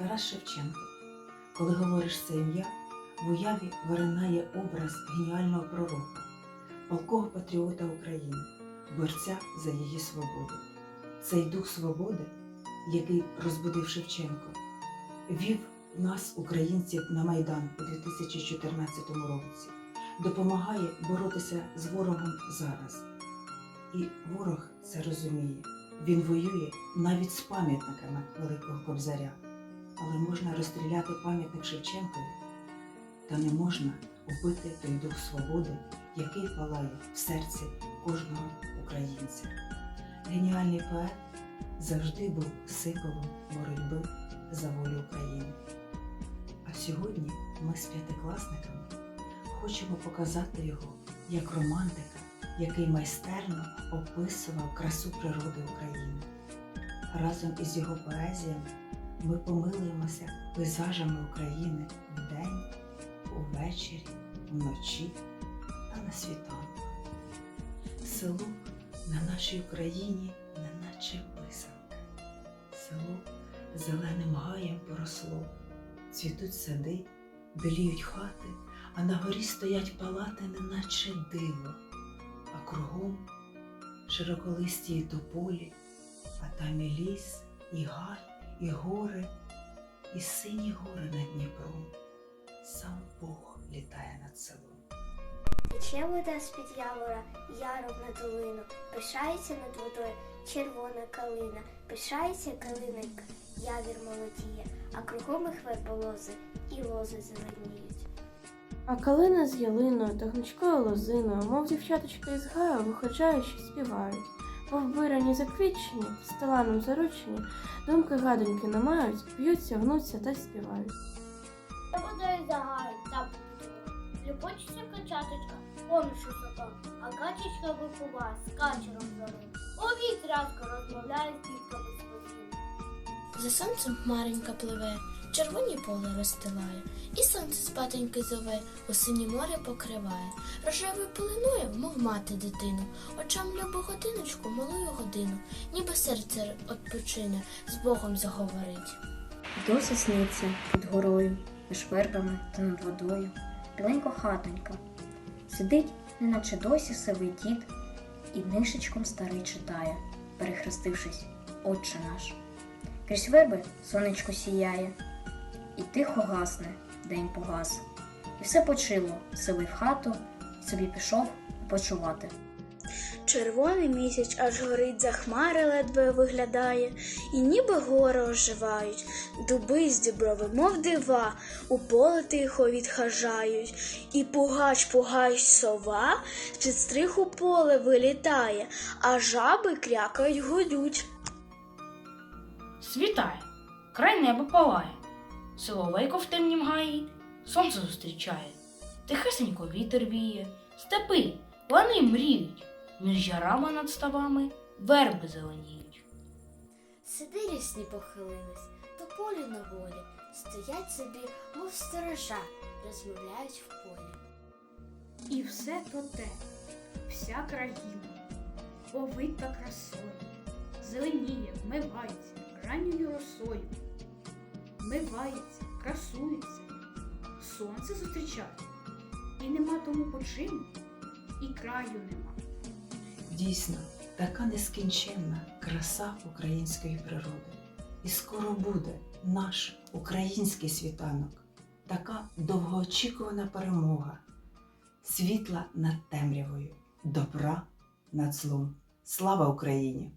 Тарас Шевченко. Коли говориш це ім'я, в уяві виринає образ геніального пророка, полкого патріота України, борця за її свободу. Цей дух свободи, який розбудив Шевченко, вів нас, українців, на Майдан у 2014 році, допомагає боротися з ворогом зараз. І ворог це розуміє. Він воює навіть з пам'ятниками Великого Кобзаря. Але можна розстріляти пам'ятник Шевченкові, та не можна вбити той дух свободи, який палає в серці кожного українця. Геніальний поет завжди був символом боротьби за волю України. А сьогодні ми з п'ятикласниками хочемо показати його як романтика, який майстерно описував красу природи України. Разом із його поезіями ми помилуємося пейзажами України вдень, увечері, вночі та на світанку. Село на нашій Україні неначе писанка. Село зеленим гаєм поросло, цвітуть сади, біліють хати, а на горі стоять палати, неначе диво, а кругом широколисті тополі, а там і ліс, і гай, і гори, і сині гори над Дніпром. Сам Бог літає над селом. Тече вода з-під явора, яром на долину, пишається над водою червона калина, пишається калиненька, явір молодіє, а кругом їх верболози і лози зеленіють. А калина з ялиною та гнучкою лозиною, мов дівчаточка із гаю, виходжаючи, співають. Повбирані заквітчені, стеланом заручені, думки гадоньки не мають, п'ються, гнуться та співають. Я водою загай, та Любочиться качаточка, помішу сока, а качечка випува з качером зору. О вітрятко розмовляє з дітками своїми. За сонцем хмаренька пливе, червоні поле розстилає, і сонце спатеньки зове, у сині море покриває. Рожевою пеленою, мов мати дитину, очам любу годиночку, малую годину, ніби серце odpoczyне, з Богом заговорить. Досі сниться під горою, між вербами та над водою. Біленько хатонька. Сидить, неначе досі сивий дід, і книжечком старий читає, перехрестившись, Отче наш. Крізь верби сонечко сіяє, і тихо гасне, день погас. І все почило, сивий в хату, собі пішов почувати. Червоний місяць аж горить, за хмари ледве виглядає, і ніби гори оживають, дуби з діброви, мов дива, у поле тихо відхажають, і пугач пугач сова з-під стрих у поле вилітає, а жаби крякають гудють. Світає, край неба палає, Соловейко в темнім гаї, сонце зустрічає, тихесенько вітер віє, степи, лани мріють, між ярами над ставами верби зеленіють. Сиди рісні похилились, то полі на волі, стоять собі, мов сторожа, розмовляють в полі. І все то те, вся країна, повита красою, зеленіє, вмивається ранньою росою, вмивається, красується, сонце зустрічає, і нема тому почину, і краю нема. Дійсно, така нескінченна краса української природи. І скоро буде наш український світанок, така довгоочікувана перемога, світла над темрявою, добра над злом. Слава Україні!